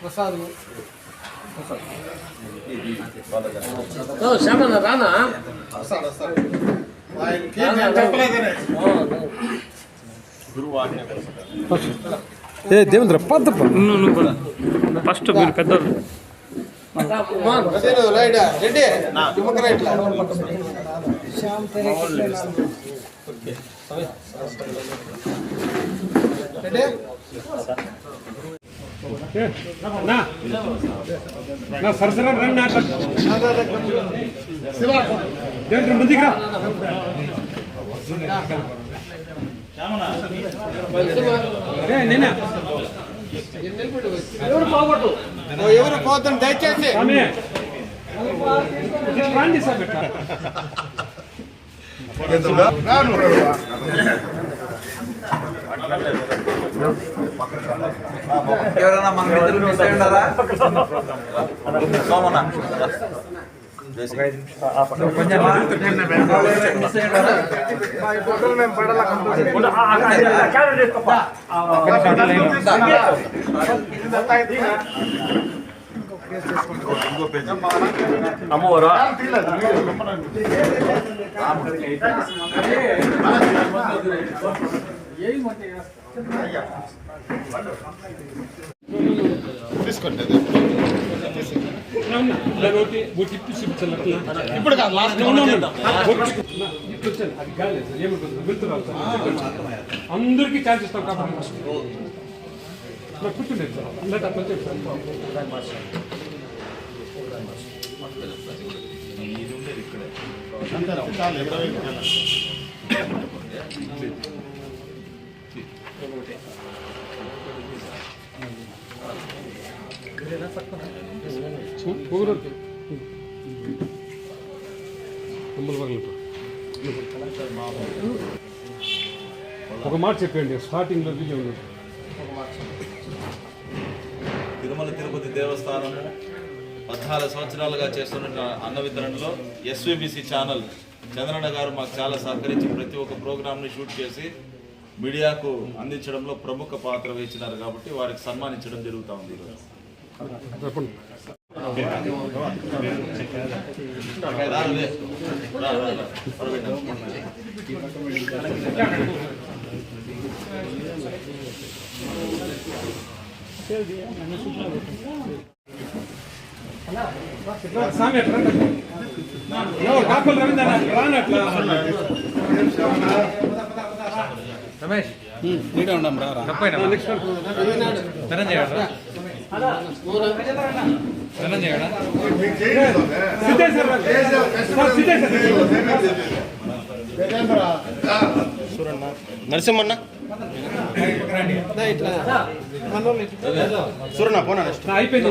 ప్రసాద్. శ్యామన్న రానా? ఏ దేవేంద్ర కూడా. ఫస్ట్ మీరు రైట్ రెడ్డి నిమ్మక రైట్ రెడ్డి నా నా సరసరా రండి నా దేవేంద్ర ముందుకు రా. నేనే ఎవరు పోతుంది దయచేసి. రండి సార్ ఎవరైనా మన మిత్రులు మిస్ అయి ఉన్నారా సోమన్న కొంచెం మిస్ అయి ఇప్పుడు కాదు లాస్ట్ అందరికీ ఛాన్స్ ఇస్తాం కాబట్టి. నాకు కూర్చుండే సార్ అందరికీ అట్లా వచ్చేది సార్ ఒక మాట చెప్పండి స్టార్టింగ్లో ఉన్నది తిరుమల తిరుపతి దేవస్థానం పద్నాలుగు సంవత్సరాలుగా చేస్తున్న అన్న వితరణలో ఎస్విబిసి ఛానల్ చంద్రన్న గారు మాకు చాలా సహకరించి ప్రతి ఒక్క ప్రోగ్రామ్ని షూట్ చేసి మీడియాకు అందించడంలో ప్రముఖ పాత్ర వహించినారు కాబట్టి వారికి సన్మానించడం జరుగుతూ ఉంది ఈరోజు. చెప్పండి ఎట్లా రండి. ఎవరు కాపులు రవీంద్ర రానట్లా రమేష్ సిద్ధేశ్వర సార్ సిద్ధేశ్వర నరసింహన్న? సూరన్న పోనా నెక్స్ట్. అయిపోయింది.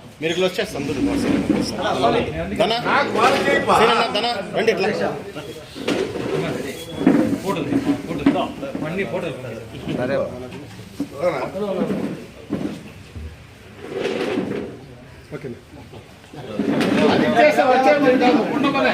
మీరు ఇట్లా వచ్చేస్తాం దూరం ధన ధన రండి ఇట్లా కాదు ఉండమనే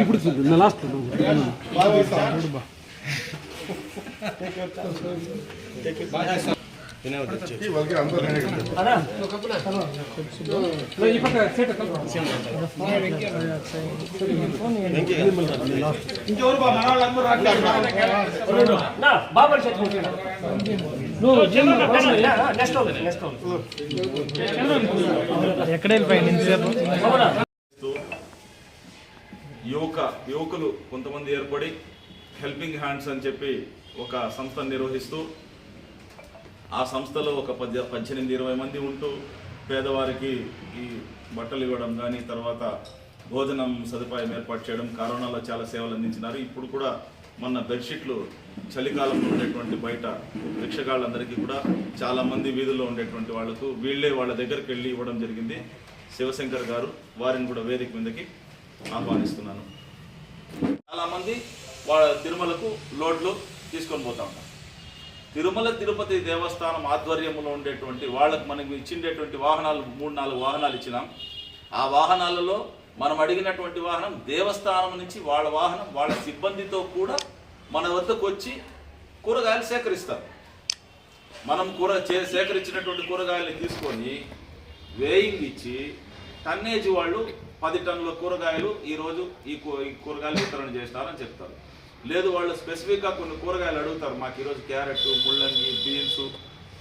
ఇప్పుడు చూడు నా లాస్ట్ వినోద్ ఎక్కడ యువక యువకులు కొంతమంది ఏర్పడి హెల్పింగ్ హ్యాండ్స్ అని చెప్పి ఒక సంస్థను నిర్వహిస్తూ ఆ సంస్థలో ఒక పద్దె పద్దెనిమిది ఇరవై మంది ఉంటూ పేదవారికి ఈ బట్టలు ఇవ్వడం కానీ తర్వాత భోజనం సదుపాయం ఏర్పాటు చేయడం కరోనాలో చాలా సేవలు అందించినారు. ఇప్పుడు కూడా మొన్న బెడ్షీట్లు చలికాలంలో ఉండేటువంటి బయట రిక్షగాళ్ళందరికీ కూడా చాలామంది వీధుల్లో ఉండేటువంటి వాళ్ళకు వీళ్ళే వాళ్ళ దగ్గరికి వెళ్ళి ఇవ్వడం జరిగింది. శివశంకర్ గారు వారిని కూడా వేదిక మీదకి ఆహ్వానిస్తున్నాను. చాలామంది వాళ్ళ తిరుమలకు లోడ్లు తీసుకొని పోతా ఉంటారు తిరుమల తిరుపతి దేవస్థానం ఆధ్వర్యంలో ఉండేటువంటి వాళ్ళకు మనకు ఇచ్చిండేటువంటి వాహనాలు మూడు నాలుగు వాహనాలు ఇచ్చినాం. ఆ వాహనాలలో మనం అడిగినటువంటి వాహనం దేవస్థానం నుంచి వాళ్ళ వాహనం వాళ్ళ సిబ్బందితో కూడా మన వద్దకు వచ్చి కూరగాయలు సేకరిస్తారు. మనం కూర చే- సేకరించినటువంటి కూరగాయలు తీసుకొని వేయింగ్ ఇచ్చి టన్నేజ్ వాళ్ళు పది టన్నుల కూరగాయలు ఈరోజు ఈ ఈ కూరగాయలు వితరణ చేస్తారని చెప్తారు. లేదు వాళ్ళు స్పెసిఫిక్గా కొన్ని కూరగాయలు అడుగుతారు. మాకు ఈరోజు క్యారెట్ ముల్లంగి బీన్స్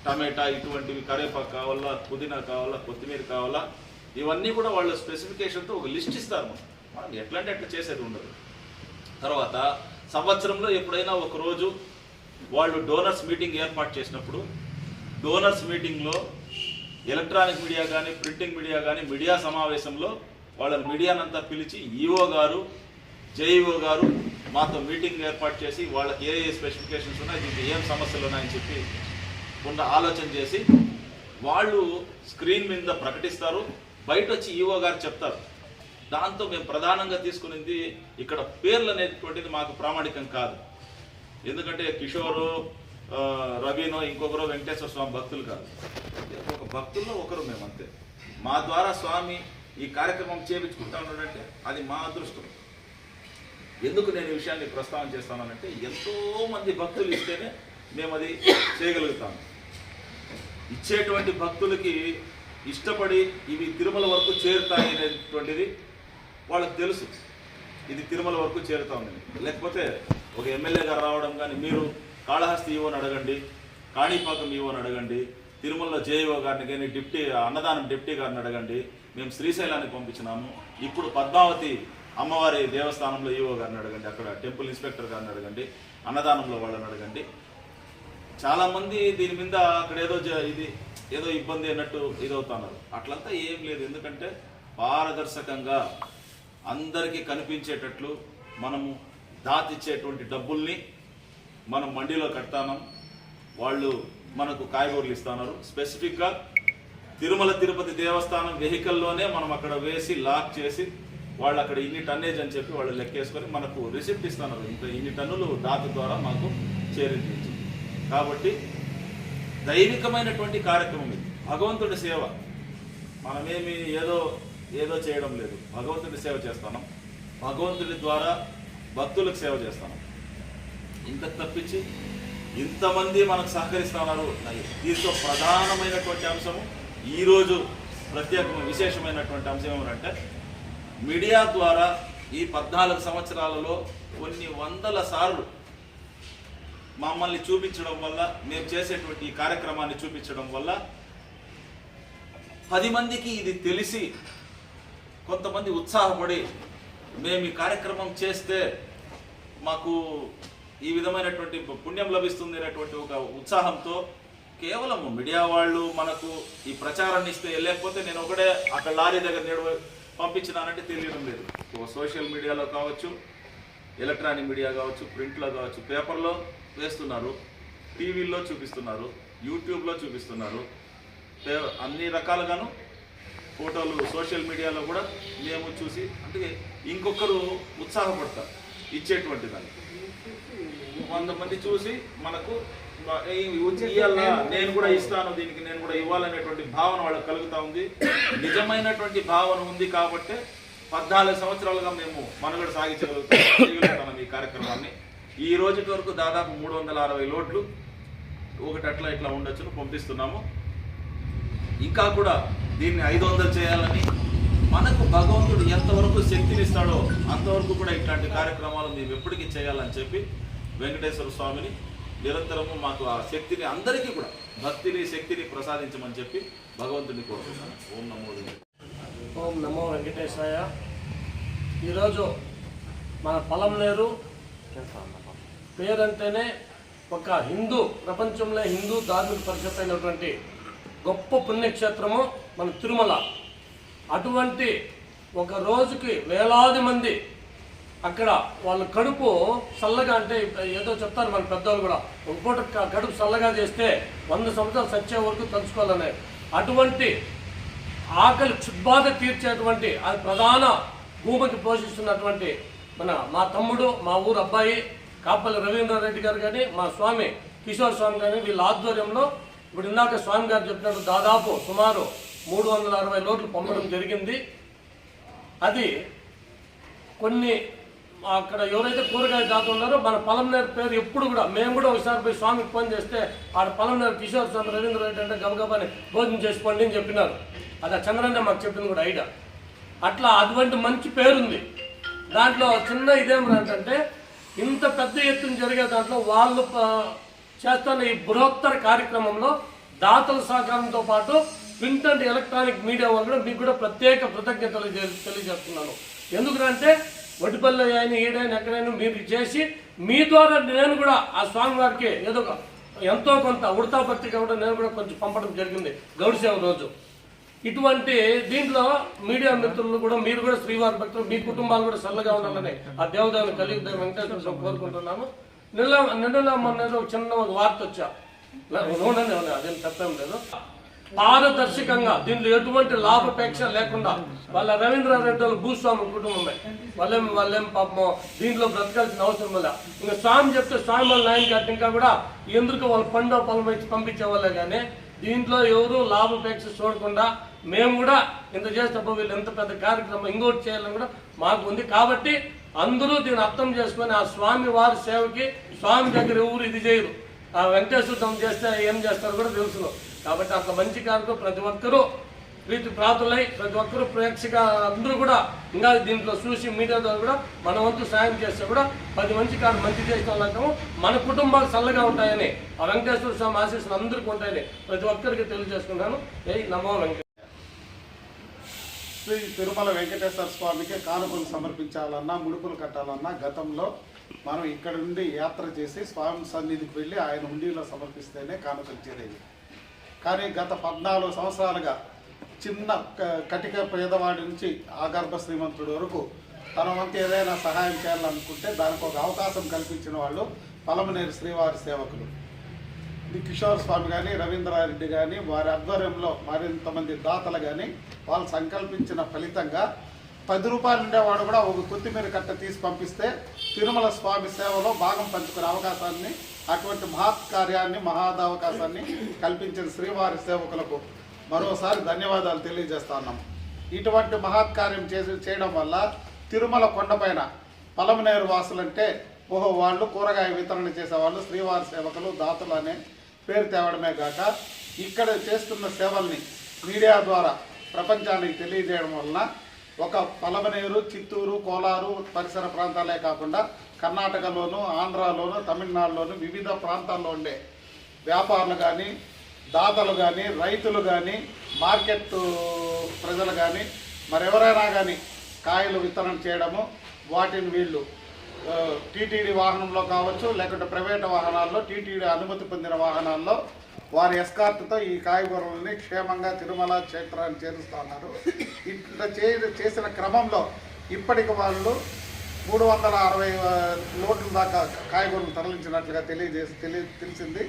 టమాటా ఇటువంటివి కరేపాకు కావాలా పుదీనా కావాలా కొత్తిమీర కావాలా ఇవన్నీ కూడా వాళ్ళ స్పెసిఫికేషన్తో ఒక లిస్ట్ ఇస్తారు. మనం మనం ఎట్లా అట్లా చేసేది ఉండదు. తర్వాత సంవత్సరంలో ఎప్పుడైనా ఒకరోజు వాళ్ళు డోనర్స్ మీటింగ్ ఏర్పాటు చేసినప్పుడు డోనర్స్ మీటింగ్లో ఎలక్ట్రానిక్ మీడియా కానీ ప్రింటింగ్ మీడియా కానీ మీడియా సమావేశంలో వాళ్ళ మీడియానంతా పిలిచి ఈఓ గారు జేఈఓ గారు మాతో మీటింగ్ ఏర్పాటు చేసి వాళ్ళకి ఏ ఏ స్పెసిఫికేషన్స్ ఉన్నాయి దీనికి ఏం సమస్యలు ఉన్నాయని చెప్పి ఉన్న ఆలోచన చేసి వాళ్ళు స్క్రీన్ మీద ప్రకటిస్తారు. బయట వచ్చి ఈఓ గారు చెప్తారు. దాంతో మేము ప్రధానంగా తీసుకునేది ఇక్కడ పేర్లు అనేటువంటిది మాకు ప్రామాణికం కాదు. ఎందుకంటే కిషోరు రవీనో రవినో వెంకటేశ్వర స్వామి భక్తులు కాదు. ఒక భక్తుల్లో ఒకరు మేము అంతే మా ద్వారా స్వామి ఈ కార్యక్రమం చేపించుకుంటా ఉన్నాడంటే అది మా అదృష్టం. ఎందుకు నేను ఈ విషయాన్ని ప్రస్తావన చేస్తానంటే ఎంతో మంది భక్తులు ఇస్తేనే మేము అది చేయగలుగుతాము ఇచ్చేటువంటి భక్తులకి ఇష్టపడి ఇవి తిరుమల వరకు చేరుతాయి అనేటువంటిది వాళ్ళకి తెలుసు. ఇది తిరుమల వరకు చేరుతా ఉందని లేకపోతే ఒక ఎమ్మెల్యే గారు రావడం కానీ మీరు కాళహస్తి ఈవోని అడగండి కాణిపాకం ఈవోని అడగండి తిరుమలలో జేఈఓ గారిని కానీ డిప్టీ అన్నదానం డిప్టీ గారిని అడగండి మేము శ్రీశైలానికి పంపించినాము. ఇప్పుడు పద్మావతి అమ్మవారి దేవస్థానంలో ఈవో గారిని అడగండి అక్కడ టెంపుల్ ఇన్స్పెక్టర్ గారిని అడగండి అన్నదానంలో వాళ్ళని అడగండి. చాలామంది దీని మీద అక్కడ ఏదో ఇది ఏదో ఇబ్బంది అన్నట్టు ఇదవుతున్నారు. అట్లంతా ఏం లేదు. ఎందుకంటే పారదర్శకంగా అందరికీ కనిపించేటట్లు మనము దాతిచ్చేటువంటి డబ్బుల్ని మనం మండీలో కడతాం వాళ్ళు మనకు కాయగూరలు ఇస్తున్నారు. స్పెసిఫిక్గా తిరుమల తిరుపతి దేవస్థానం వెహికల్లోనే మనం అక్కడ వేసి లాక్ చేసి వాళ్ళు అక్కడ ఇన్ని టన్నేజ్ అని చెప్పి వాళ్ళు లెక్కేసుకొని మనకు రిసిప్ట్ ఇస్తున్నారు. ఇంత ఇన్ని టన్నులు దాత ద్వారా మాకు చేరింది. కాబట్టి దైవికమైనటువంటి కార్యక్రమం ఇది. భగవంతుడి సేవ. మనమేమి ఏదో ఏదో చేయడం లేదు. భగవంతుడి సేవ చేస్తాను. భగవంతుడి ద్వారా భక్తులకు సేవ చేస్తాను. ఇంత తప్పించి ఇంతమంది మనకు సహకరిస్తున్నారు. దీంతో ప్రధానమైనటువంటి అంశము ఈరోజు ప్రత్యేక విశేషమైనటువంటి అంశం ఏమిటంటే మీడియా ద్వారా ఈ పద్నాలుగు సంవత్సరాలలో కొన్ని వందల సార్లు మమ్మల్ని చూపించడం వల్ల మేము చేసేటువంటి ఈ కార్యక్రమాన్ని చూపించడం వల్ల పది మందికి ఇది తెలిసి కొంతమంది ఉత్సాహపడి మేము ఈ కార్యక్రమం చేస్తే మాకు ఈ విధమైనటువంటి పుణ్యం లభిస్తుంది అనేటువంటి ఒక ఉత్సాహంతో కేవలం మీడియా వాళ్ళు మనకు ఈ ప్రచారాన్ని ఇస్తే లేకపోతే నేను ఒకటే అక్కడ లారీ దగ్గర నేడు పంపించినానంటే తెలియడం లేదు. సోషల్ మీడియాలో కావచ్చు ఎలక్ట్రానిక్ మీడియా కావచ్చు ప్రింట్లో కావచ్చు పేపర్లో వేస్తున్నారు టీవీల్లో చూపిస్తున్నారు యూట్యూబ్లో చూపిస్తున్నారు పే- అన్ని రకాలుగాను ఫోటోలు సోషల్ మీడియాలో కూడా మేము చూసి అంటే ఇంకొకరు ఉత్సాహపడతారు ఇచ్చేటువంటి దాన్ని వంద మంది చూసి మనకు నేను కూడా ఇస్తాను దీనికి నేను కూడా ఇవ్వాలనేటువంటి భావన వాళ్ళకి కలుగుతా ఉంది. నిజమైనటువంటి భావన ఉంది కాబట్టి పద్నాలుగు సంవత్సరాలుగా మేము మనుగడ సాగించగలుగుతాం ఈ కార్యక్రమాన్ని. ఈ రోజుటి వరకు దాదాపు మూడు వందల అరవై లోట్లు ఒకటి అట్లా ఇట్లా ఉండొచ్చును పంపిస్తున్నాము. ఇంకా కూడా దీన్ని ఐదు వందలు చేయాలని మనకు భగవంతుడు ఎంతవరకు శక్తిని ఇస్తాడో అంతవరకు కూడా ఇట్లాంటి కార్యక్రమాలు మేము ఎప్పటికీ చేయాలని చెప్పి వెంకటేశ్వర స్వామిని నిరంతరము మాకు ఆ శక్తిని అందరికీ కూడా భక్తిని శక్తిని ప్రసాదించమని చెప్పి భగవంతుడిని కోరుతున్నాను ఓం నమో ఓం నమో వెంకటేశాయ. ఈరోజు మన పొలంనేరు పేరంటేనే ఒక హిందూ ప్రపంచంలో హిందూ ధార్మిక పరిషత్ అయినటువంటి గొప్ప పుణ్యక్షేత్రము. మన తిరుమల. అటువంటి ఒక రోజుకి వేలాది మంది అక్కడ వాళ్ళ కడుపు చల్లగా అంటే ఏదో చెప్తారు మన పెద్దవాళ్ళు కూడా ఒక పూట కడుపు చల్లగా చేస్తే వంద సంవత్సరాలు సచ్చే వరకు తలుచుకోవాలనే. అటువంటి ఆకలి క్షుద్బాధ తీర్చేటువంటి అది ప్రధాన భూమికి పోషిస్తున్నటువంటి మన మా తమ్ముడు మా ఊరు అబ్బాయి కాపల్లి రవీంద్రారెడ్డి గారు కానీ మా స్వామి కిషోర్ స్వామి కానీ వీళ్ళ ఆధ్వర్యంలో ఇప్పుడు ఇందాక స్వామి గారు చెప్పినట్టు దాదాపు సుమారు మూడు వందల అరవై నోట్లు పొందడం జరిగింది. అది కొన్ని అక్కడ ఎవరైతే కూరగాయ దాత ఉన్నారో మన పొలంనేరు పేరు ఎప్పుడు కూడా మేము కూడా ఒకసారి పోయి స్వామికి ఫోన్ చేస్తే ఆడ పొలంనేరు కిషోర్ స్వామి రవీంద్ర రెడ్డి అంటే గబగబాని భోజనం చేసుకోండి అని చెప్పినారు. అది ఆ చంద్రన్న మాకు చెప్పింది కూడా ఐడియా. అట్లా అటువంటి మంచి పేరుంది. దాంట్లో చిన్న ఇదేం ఏంటంటే ఇంత పెద్ద ఎత్తున జరిగే దాంట్లో వాళ్ళు చేస్తున్న ఈ బృహత్తర కార్యక్రమంలో దాతల సహకారంతో పాటు ప్రింట్ అండ్ ఎలక్ట్రానిక్ మీడియా వాళ్ళు కూడా మీకు కూడా ప్రత్యేక కృతజ్ఞతలు తెలియజేస్తున్నాను. ఎందుకంటే వడ్డిపల్లి అయిన ఏడైనా ఎక్కడైనా మీరు చేసి మీ ద్వారా నేను కూడా ఆ స్వామి వారికి ఏదో ఒక- ఎంతో కొంత ఉడతా పత్రిక కూడా నేను కూడా కొంచెం పంపడం జరిగింది గౌడిసేవ రోజు. ఇటువంటి దీంట్లో మీడియా మిత్రులు కూడా మీరు కూడా శ్రీవారి భక్తులు మీ కుటుంబాలు కూడా చల్లగా ఉండాలని ఆ దేవదేవుని కలిగి వెంకటేశ్వర స్వామి కోరుకుంటున్నాము నిన్న నిన్న మొన్న ఏదో ఒక చిన్న వార్త వచ్చా. ఉండండి అదేం తప్పేం లేదు. పారదర్శకంగా దీనిలో ఎటువంటి లాభాపేక్ష లేకుండా వాళ్ళ రవీంద్రారెడ్డి వాళ్ళ భూస్వామి కుటుంబమే. వాళ్ళేం వాళ్ళేం పాపం దీంట్లో బ్రతకాల్సిన అవసరం వల్ల. ఇంకా స్వామి చెప్తే స్వామి వాళ్ళ నాయన గారి ఇంకా కూడా ఎందుకు వాళ్ళు పండుగ పొలం ఇచ్చి పంపించేవాళ్ళే కానీ దీంట్లో ఎవరు లాభాపేక్ష చూడకుండా మేము కూడా ఇంత చేసినప్పుడు వీళ్ళు ఎంత పెద్ద కార్యక్రమం ఇంకోటి చేయాలని కూడా మాకు ఉంది. కాబట్టి అందరూ దీన్ని అర్థం చేసుకొని ఆ స్వామి వారి సేవకి స్వామి దగ్గర ఎవరు ఇది చేయరు. ఆ వెంకటేశ్వర స్వామి చేస్తే ఏం చేస్తారో కూడా తెలుసులో కాబట్టి అంత మంచి కార్యక్రమం ప్రతి ఒక్కరూ ప్రీతి ప్రాతులై ప్రతి ఒక్కరూ ప్రేక్షక అందరూ కూడా ఇంకా దీంట్లో చూసి మీడియా ద్వారా కూడా మన వంతు సాయం చేస్తే కూడా పది మంచి కాదు మంచి చేసిన మన కుటుంబాలు చల్లగా ఉంటాయని ఆ వెంకటేశ్వర స్వామి ఆశీస్సులు అందరికీ ఉంటాయని ప్రతి ఒక్కరికి తెలియజేసుకున్నాను ఏ నమో వెంకట శ్రీ తిరుమల వెంకటేశ్వర స్వామికి కానుకలు సమర్పించాలన్నా ముడుపులు కట్టాలన్నా గతంలో మనం ఇక్కడ నుండి యాత్ర చేసి స్వామి సన్నిధికి వెళ్ళి ఆయన హుండీలో సమర్పిస్తేనే కానుకలు చేరేది కానీ గత పద్నాలుగు సంవత్సరాలుగా చిన్న క- కటిక పేదవాడి నుంచి ఆగర్భ శ్రీమంతుడి వరకు తన వంతు ఏదైనా సహాయం చేయాలనుకుంటే దానికి ఒక అవకాశం కల్పించిన వాళ్ళు పలమనేరు శ్రీవారి సేవకులు. ఇది కిషోర్ స్వామి కానీ రవీంద్రారెడ్డి కానీ వారి ఆధ్వర్యంలో మరింతమంది దాతలు కానీ వాళ్ళు సంకల్పించిన ఫలితంగా పది రూపాయలు ఉండేవాడు కూడా ఒక కొత్తిమీర కట్ట తీసి పంపిస్తే తిరుమల స్వామి సేవలో భాగం పంచుకునే అవకాశాన్ని అటువంటి మహత్ కార్యాన్ని మహాదవకాశాన్ని కల్పించిన శ్రీవారి సేవకులకు మరోసారి ధన్యవాదాలు తెలియజేస్తున్నాం ఇటువంటి మహత్ కార్యం చేసి చేయడం వల్ల తిరుమల కొండపైన పలమనేరు వాసులంటే ఓహో వాళ్ళు కూరగాయ వితరణ చేసేవాళ్ళు శ్రీవారి సేవకులు దాతలు అనే పేరు తేవడమే కాక ఇక్కడ చేస్తున్న సేవల్ని మీడియా ద్వారా ప్రపంచానికి తెలియజేయడం వలన ఒక పలమనేరు చిత్తూరు కోలారు పరిసర ప్రాంతాలే కాకుండా కర్ణాటకలోను ఆంధ్రాలోను తమిళనాడులోను వివిధ ప్రాంతాల్లో ఉండే వ్యాపారులు కానీ దాతలు కానీ రైతులు కానీ మార్కెట్ ప్రజలు కానీ మరెవరైనా కానీ కాయలు విత్తనం చేయడము వాటిని వీళ్ళు టీటీడీ వాహనంలో కావచ్చు లేకుంటే ప్రైవేట్ వాహనాల్లో టీటీడీ అనుమతి పొందిన వాహనాల్లో వారి ఎస్కార్ట్తో ఈ కాయగూరలని క్షేమంగా తిరుమల క్షేత్రాన్ని చేరుస్తున్నారు. ఇట్లా చేసిన క్రమంలో ఇప్పటికి వాళ్ళు మూడు వందల అరవై లోట్ల దాకా కాయగూరలు తరలించినట్లుగా తెలియజేసి తెలియ తెలిసింది.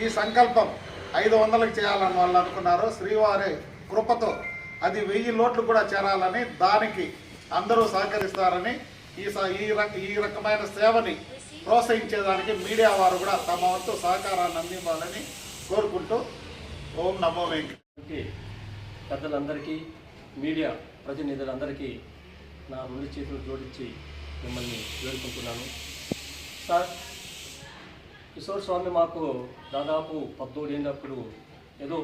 ఈ సంకల్పం ఐదు వందలకు చేయాలని వాళ్ళు అనుకున్నారు. శ్రీవారి కృపతో అది వెయ్యి లోట్లు కూడా చేరాలని దానికి అందరూ సహకరిస్తారని ఈ స- ఈ ఈ రకమైన సేవని ప్రోత్సహించేదానికి మీడియా వారు కూడా తమ వంతు సహకారాన్ని అందివ్వాలని కోరుకుంటూ ఓం నమో వెంకటే పెద్దలందరికీ మీడియా ప్రతినిధులందరికీ నా రెండు చేతులు జోడించి మిమ్మల్ని వేడుకుంటున్నాను. సార్ కిషోర్ స్వామి మాకు దాదాపు పద్దోడేళ్ళప్పుడు ఏదో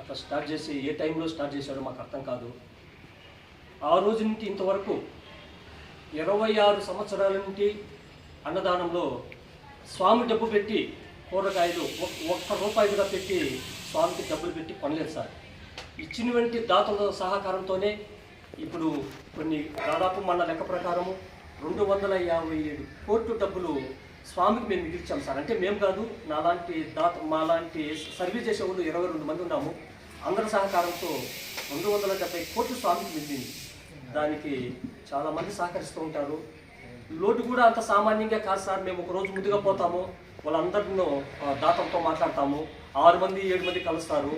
అట్లా స్టార్ట్ చేసి ఏ టైంలో స్టార్ట్ చేశాడో మాకు అర్థం కాదు. ఆ రోజు నుండి ఇంతవరకు ఇరవై ఆరు సంవత్సరాల నుండి అన్నదానంలో స్వామి డబ్బు పెట్టి కూరగాయలు ఒక్క రూపాయి కూడా పెట్టి స్వామికి డబ్బులు పెట్టి కొనలేదు సార్. ఇచ్చినటువంటి దాతల సహకారంతోనే ఇప్పుడు కొన్ని దాదాపు మన లెక్క ప్రకారము రెండు వందల యాభై ఏడు కోట్లు డబ్బులు స్వామికి మేము మిగిల్చాం సార్. అంటే మేము కాదు నాలాంటి దాత మాలాంటి సర్వీస్ చేసే వాళ్ళు ఇరవై రెండు మంది ఉన్నాము. అందరి సహకారంతో రెండు వందల డెబ్బై కోట్లు స్వామికి మిగిలింది. దానికి చాలామంది సహకరిస్తూ ఉంటారు. లోటు కూడా అంత సామాన్యంగా కాదు సార్. మేము ఒక రోజు ముందుగా పోతాము. వాళ్ళందరినో దాతలతో మాట్లాడతాము. ఆరు మంది ఏడు మంది కలుస్తారు.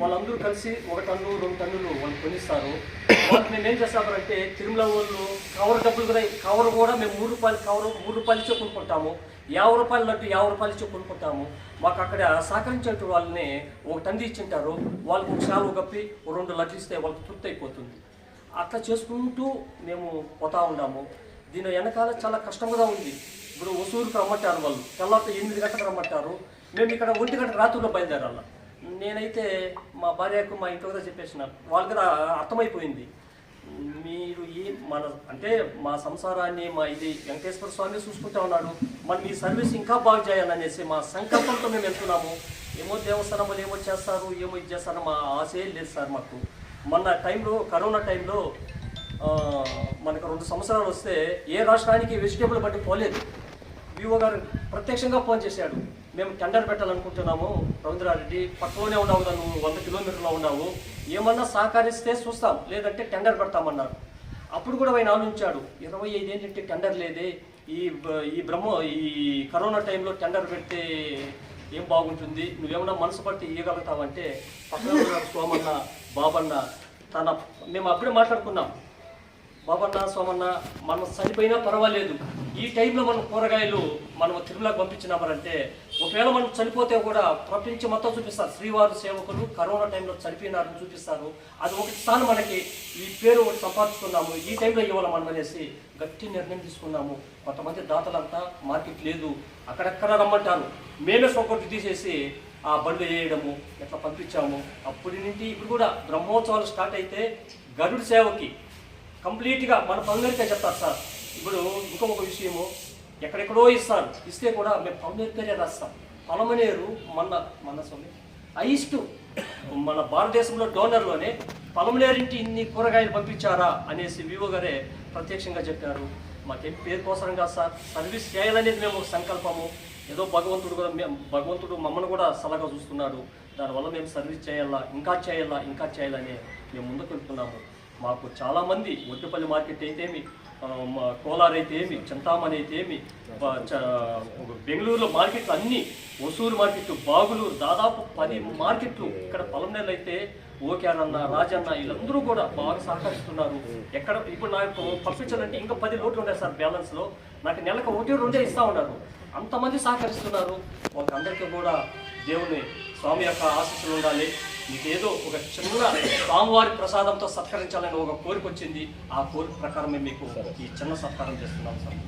వాళ్ళందరూ కలిసి ఒక టన్ను రెండు టన్నులు వాళ్ళు కొనిస్తారు. వాళ్ళకి మేము ఏం చేస్తామంటే తిరుమల వాళ్ళు కవర్ డబ్బులు కూడా కవర్ కూడా మేము మూడు రూపాయలు కవర్ మూడు రూపాయలు ఇచ్చే కొనుక్కుంటాము. యాభై రూపాయలు లడ్డు యాభై రూపాయలు ఇచ్చే కొనుక్కుంటాము. మాకు అక్కడ సహకరించే వాళ్ళని ఒక టన్ను ఇచ్చింటారు. వాళ్ళకి ఒక శాలువ కప్పి రెండు లడ్డు ఇస్తే వాళ్ళకి తృప్తి అయిపోతుంది. అట్లా చేసుకుంటూ మేము పోతా ఉన్నాము. దీని వెనకాల చాలా కష్టంగా ఉంది. ఇప్పుడు వసూరుకు రమ్మంటారు వాళ్ళు. తెల్లారితో ఎనిమిది గంటలకు రమ్మంటారు. మేము ఇక్కడ ఒంటి గంట రాత్రిలో బయలుదేరాల. నేనైతే మా భార్యకు మా ఇంట్లో కూడా చెప్పేసిన. వాళ్ళకి దగ్గర అర్థమైపోయింది. మీరు ఈ మన అంటే మా సంసారాన్ని మా ఇది వెంకటేశ్వర స్వామి చూసుకుంటా ఉన్నాడు. మనం ఈ సర్వీస్ ఇంకా బాగు చేయాలనేసి మా సంకల్పంతో మేము వెళ్తున్నాము. ఏమో దేవస్థానంలో ఏమో చేస్తారు ఏమో ఇది చేస్తారు మా ఆశే లేదు సార్ మాకు. మొన్న టైంలో కరోనా టైంలో మనకు రెండు సంవత్సరాలు వస్తే ఏ రాష్ట్రానికి వెజిటేబుల్ బట్టి పోలేదు. వివో గారు ప్రత్యక్షంగా ఫోన్ చేశాడు. మేము టెండర్ పెట్టాలనుకుంటున్నాము. రవీంద్రారెడ్డి పక్కలోనే ఉన్నావు నువ్వు వంద కిలోమీటర్లో ఉన్నావు. ఏమన్నా సహకరిస్తే చూస్తాం. లేదంటే టెండర్ పెడతామన్నారు. అప్పుడు కూడా ఆయన ఆలోచించాడు. ఇరవై ఐదు ఏంటంటే టెండర్ లేదే. ఈ ఈ బ్రహ్మ ఈ కరోనా టైంలో టెండర్ పెడితే ఏం బాగుంటుంది? నువ్వేమన్నా మనసు పట్టి ఇవ్వగలుగుతావంటే పక్కన సోమన్న బాబన్న తన మేము అప్పుడే మాట్లాడుకున్నాం. బాబన్న సోమన్న మనం చనిపోయినా పర్వాలేదు. ఈ టైంలో మనం కూరగాయలు మనం తిరుమలకు పంపించినామరంటే ఒకవేళ మనం చనిపోతే కూడా ప్రపంచం మొత్తం చూపిస్తారు. శ్రీవారు సేవకులు కరోనా టైంలో చనిపోయినారని చూపిస్తారు. అది ఒకటి స్థానం మనకి ఈ పేరు ఒకటి సంపాదించుకున్నాము. ఈ టైంలో ఇవ్వాలి మనం అనేసి గట్టి నిర్ణయం తీసుకున్నాము. కొంతమంది దాతలంతా మార్కెట్ లేదు. అక్కడెక్కడ రమ్మంటారు? మేమే సొక్కటి తీసేసి ఆ బండ్లు వేయడము ఎట్లా పంపించాము? అప్పటి నుండి ఇప్పుడు కూడా బ్రహ్మోత్సవాలు స్టార్ట్ అయితే గరుడు సేవకి కంప్లీట్గా మన పనులకే చెప్తారు సార్. ఇప్పుడు ఇంకొక విషయము ఎక్కడెక్కడో ఇస్తారు. ఇస్తే కూడా మేము పనులేరు రాస్తాం పలమనేరు మన మన స్వామి హైస్ట్ మన భారతదేశంలో డోనర్లోనే పలమనేరింటి ఇన్ని కూరగాయలు పంపించారా అనేసి వివో గారే ప్రత్యక్షంగా చెప్పారు. మాకేం పేరు కోసరం కాదు సార్. సర్వీస్ చేయాలనేది మేము సంకల్పము. ఏదో భగవంతుడు కూడా మేము భగవంతుడు మమ్మల్ని కూడా సలహా చూస్తున్నాడు. దానివల్ల మేము సర్వీస్ చేయాలా ఇంకా చేయాలా ఇంకా చేయాలని మేము ముందుకు వెళ్తున్నాము. మాకు చాలామంది ఒడ్డుపల్లి మార్కెట్ అయితేమి మా కోలార్ అయితే ఏమి చింతామణి అయితే ఏమి చ- బెంగళూరులో మార్కెట్లు అన్నీ ఒసూరు మార్కెట్ బాగులూరు దాదాపు పది మార్కెట్లు ఇక్కడ పొలంనేళ్ళు అయితే ఓకేఆర్ అన్న రాజన్న వీళ్ళందరూ కూడా బాగా సహకరిస్తున్నారు. ఎక్కడ ఇప్పుడు నాకు పంపించాలంటే ఇంకా పది లోట్లు ఉన్నాయి సార్ బ్యాలెన్స్లో. నాకు నెలకు ఒకటి రెండే ఇస్తూ ఉన్నారు. అంతమంది సహకరిస్తున్నారు. వాళ్ళకందరికీ కూడా దేవుని స్వామి యొక్క ఆశీస్సులు ఉండాలి. మీకు ఏదో ఒక చిన్న స్వామివారి ప్రసాదంతో సత్కరించాలని ఒక కోరిక వచ్చింది. ఆ కోరిక ప్రకారమే మీకు ఈ చిన్న సత్కారం చేస్తున్నాం సార్.